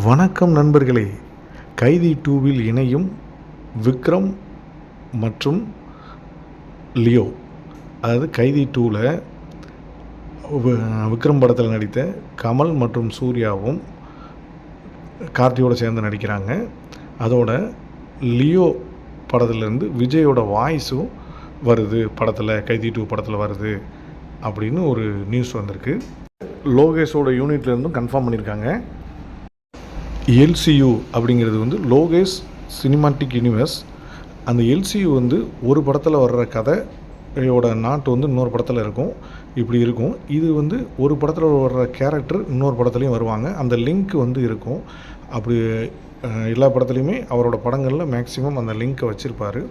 வணக்கம் நண்பர்களே. கைதி டூவில் இணையும் விக்ரம் மற்றும் லியோ. அதாவது கைதி டூவில் விக்ரம் படத்தில் நடித்த கமல் மற்றும் சூர்யாவும் கார்த்தியோடு சேர்ந்து நடிக்கிறாங்க. அதோட லியோ படத்துலேருந்து விஜயோட வாய்ஸும் வருது படத்தில் கைதி டூ படத்தில் வருது அப்படின்னு ஒரு நியூஸ் வந்திருக்கு. லோகேஷோட யூனிட்லேருந்தும் கன்ஃபார்ம் பண்ணியிருக்காங்க எல்சியு அப்படிங்கிறது வந்து லோகேஷ் சினிமாட்டிக் யூனிவர்ஸ். அந்த எல்சியு வந்து ஒரு படத்தில் வர்ற கதையோட நாட்டு வந்து இன்னொரு படத்தில் இருக்கும். இப்படி இருக்கும். இது வந்து ஒரு படத்தில் வர்ற கேரக்டர் இன்னொரு படத்துலையும் வருவாங்க. அந்த லிங்க் வந்து இருக்கும். அப்படி எல்லா படத்துலையுமே அவரோட படங்களில் மேக்ஸிமம் அந்த லிங்க்கை வச்சுருப்பார்.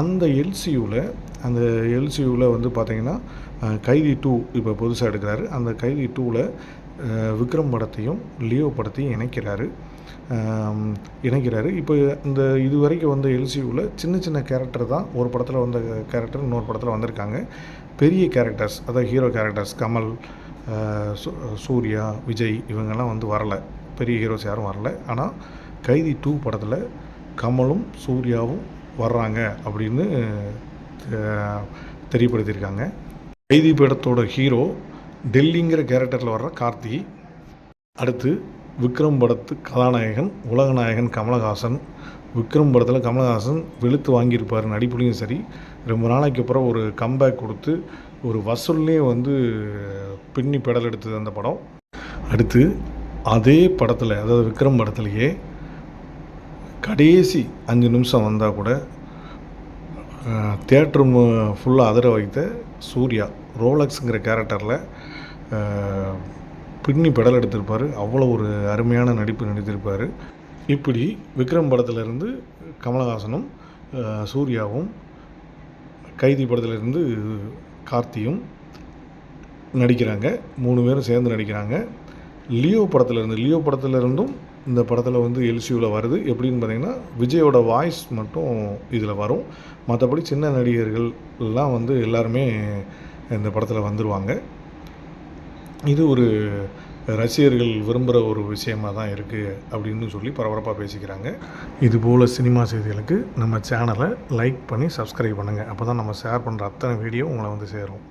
அந்த எல்சியூவில் அந்த எல்சியூவில் வந்து பார்த்திங்கன்னா கைதி டூ இப்போ புதுசாக எடுக்கிறாரு. அந்த கைதி டூவில் விக்ரம் படத்தையும் லியோ படத்தையும் இணைக்கிறாரு. இணைக்கிறாரு. இப்போ இந்த இது வரைக்கும் வந்த எல்சியூவில் சின்ன சின்ன கேரக்டர் தான் ஒரு படத்தில் வந்த கேரக்டர் இன்னொரு படத்தில் வந்திருக்காங்க. பெரிய கேரக்டர்ஸ் அதாவது ஹீரோ கேரக்டர்ஸ் கமல் சூர்யா விஜய் இவங்கெல்லாம் வந்து வரல. பெரிய ஹீரோஸ் யாரும் வரல. ஆனால் கைதி டூ படத்தில் கமலும் சூர்யாவும் வர்றாங்க அப்படின்னு தெரியப்படுத்தியிருக்காங்க. கைதி படத்தோட ஹீரோ டெல்லிங்கிற கேரக்டரில் வர்ற கார்த்தி அடுத்து விக்ரம் படத்து கதாநாயகன் உலகநாயகன் கமலஹாசன். விக்ரம் படத்தில் கமலஹாசன் வெளுத்து வாங்கியிருப்பார் நடிப்புலையும் சரி. ரொம்ப நாளைக்கு அப்புறம் ஒரு கம்பேக் கொடுத்து ஒரு வசூல்லையும் வந்து பின்னி பெடல் எடுத்தது அந்த படம். அடுத்து அதே படத்தில் அதாவது விக்ரம் படத்துலேயே கடைசி அஞ்சு நிமிஷம் வந்தால் கூட தேட்ரு ஃபுல்லாக அதிர வைத்த சூர்யா. ரோலக்ஸுங்கிற கேரக்டரில் பின்னி பெடல் எடுத்திருப்பார். அவ்வளோ ஒரு அருமையான நடிப்பு நடித்திருப்பார். இப்படி விக்ரம் படத்திலிருந்து கமலஹாசனும் சூர்யாவும் கைதி படத்திலிருந்து கார்த்தியும் நடிக்கிறாங்க. மூணு பேரும் சேர்ந்து நடிக்கிறாங்க. லியோ படத்திலிருந்து லியோ படத்திலிருந்தும் இந்த படத்தில் வந்து எல்சியூவில் வருது. எப்படின்னு பார்த்தீங்கன்னா விஜயோட வாய்ஸ் மட்டும் இதில் வரும். மற்றபடி சின்ன நடிகர்கள்லாம் வந்து எல்லாருமே இந்த படத்தில் வந்துடுவாங்க இது ஒரு ரசிகர்கள் விரும்புகிற ஒரு விஷயமாக தான் இருக்குது அப்படின்னு சொல்லி பரபரப்பாக பேசிக்கிறாங்க. இதுபோல் சினிமா செய்திகளுக்கு நம்ம சேனலை லைக் பண்ணி சப்ஸ்கிரைப் பண்ணுங்கள் அப்போ தான் நம்ம ஷேர் பண்ணுற அத்தனை வீடியோ உங்களை வந்து சேரும்.